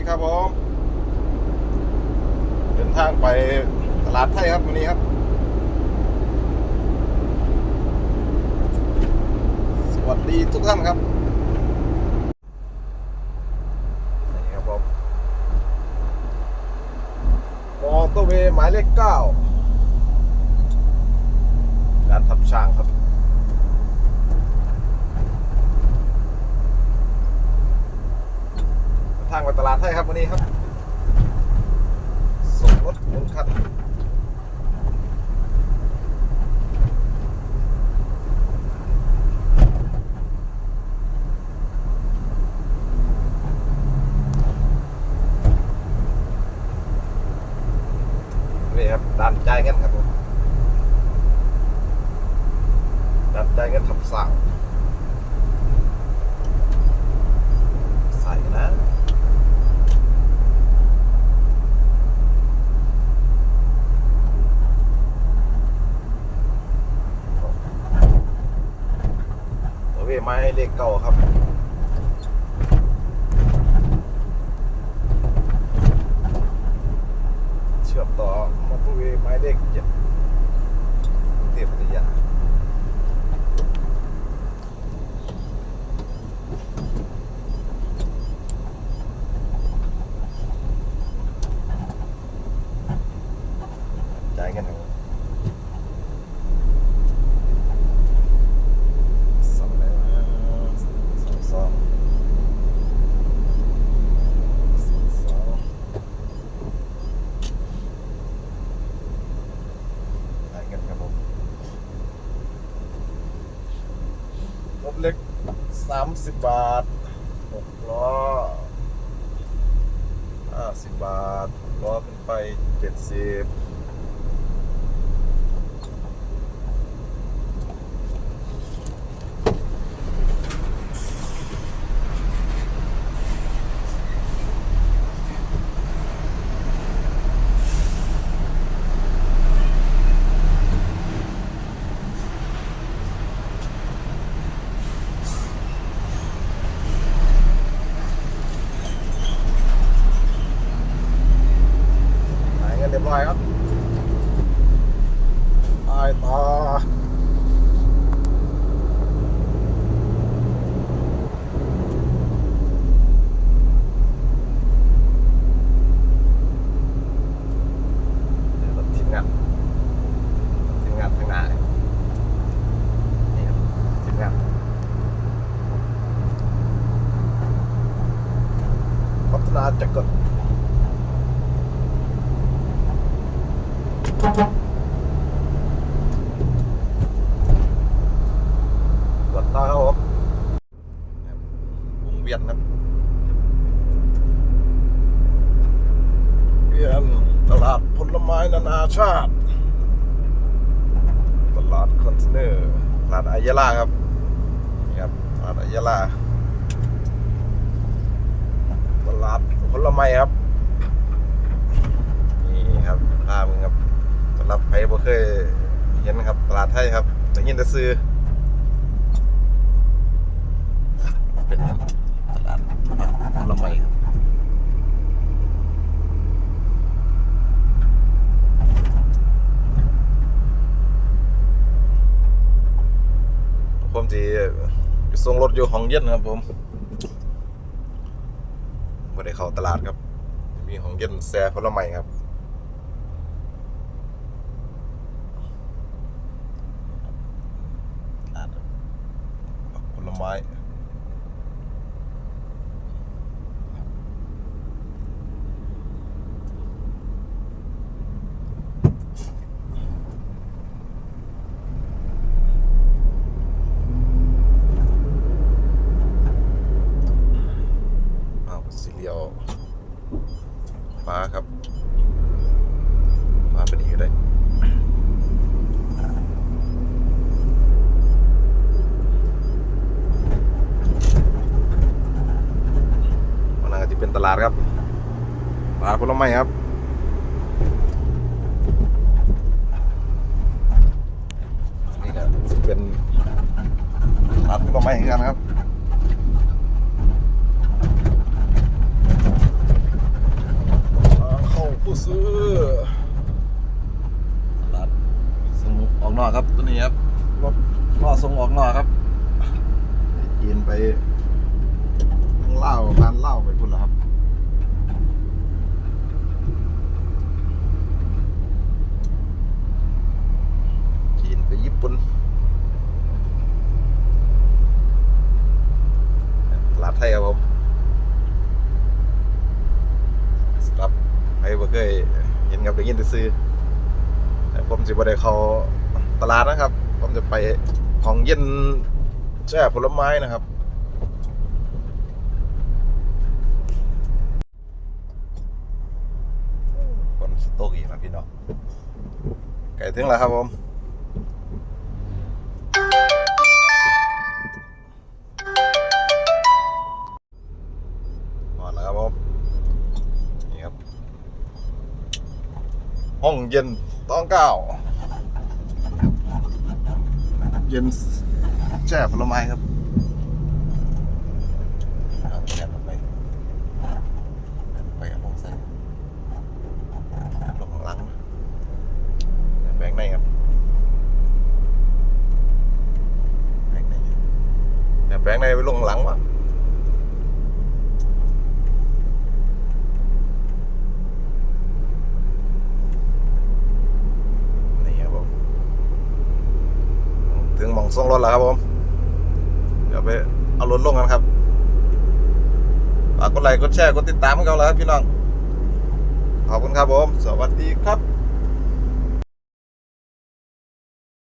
ดีครับผมเดินทางไปตลาดไทยครับวันนี้ครับ สวัสดีทุกท่านครับนี่ครับผมมอเตอร์เวย์หมายเลขเก้าด้านทับช้างครับ ทาง ไทยครับวันนี้ครับส่งรถหนึ่งคันนี่ครับด้านจ่ายเงินครับผมด้านจ่ายเงินทำสั่งใส่นะ ตัวเว ไม้เลขเก่าครับเชื่อมต่อมอเตอร์เวย์ไม้เลขเจ็ด เล็ก 30 บาท6ล้อ50 บาท6ล้อขึ้นไป 70 ตายตาเดี๋ยวรถทีมงานทีมงานทางหน้านี่ครับทีมงานพัฒนาจักร กดต่อครับผม วียนครับเวียนตลาดผลไม้นานาชาติ ตลาดคอนเทนเนอร์ตลาดอายาลาครับนี่ครับตลาดอายาลาตลาดผลไม้ครับนี่ครับภาพมึงครับสำหรับใครบ่เคยเห็นครับตลาดไทยครับได้ยินแต่ซื้อเป็นครับ ผลไม้ครับผมจีส่งรถอยู่ห้องเย็นครับผมไม่ได้เข้าตลาดครับ มีห้องเย็นแซ่ผลไม้ครับผลไม้ อ้าวสีเหลียว ฟ้าครับ ฟ้าเป็นอีกเลยมันอาจจะเป็นตลาดครับตลาดผลไม้ครับนี่ก็เป็นตลาดผลไม้เหมือนกันครับ ผู้ซื้อตลาดส่งออกนอกครับตัวนี้ครับรถล่อส่งออกหน่อกครับเย็นไปเล่าร้านเล่าไปพุ่นละครับจีนไปญี่ปุ่นตลาดไทยครับผม บ่เคยเห็นกับได้ยินแต่ซื้อแต่ผมสิบ่ได้เข้าตลาดนะครับ ผมจะไปของเย็นแช่ผลไม้นะครับฝนสตกอีกนะพี่น้องไก่ถึงแล้วครับผม ห้องเย็นต้องเก้า เย็นแช่ผลไม้ครับแช่ผลงไปไปเอาลงใส่ลงหลังแบงในครับแบงในเนี่ยแบงในไปลงหลังวะ นี่ครับผม ถึงหมองส่งร ถแล้วครับผม เดี๋ยวไปเอารถลงกันครับฝากกดไลค์กดแชร์กดติดตามกันเขาแล้วครับพี่น้อง ขอบคุณครับผม สวัสดีครับ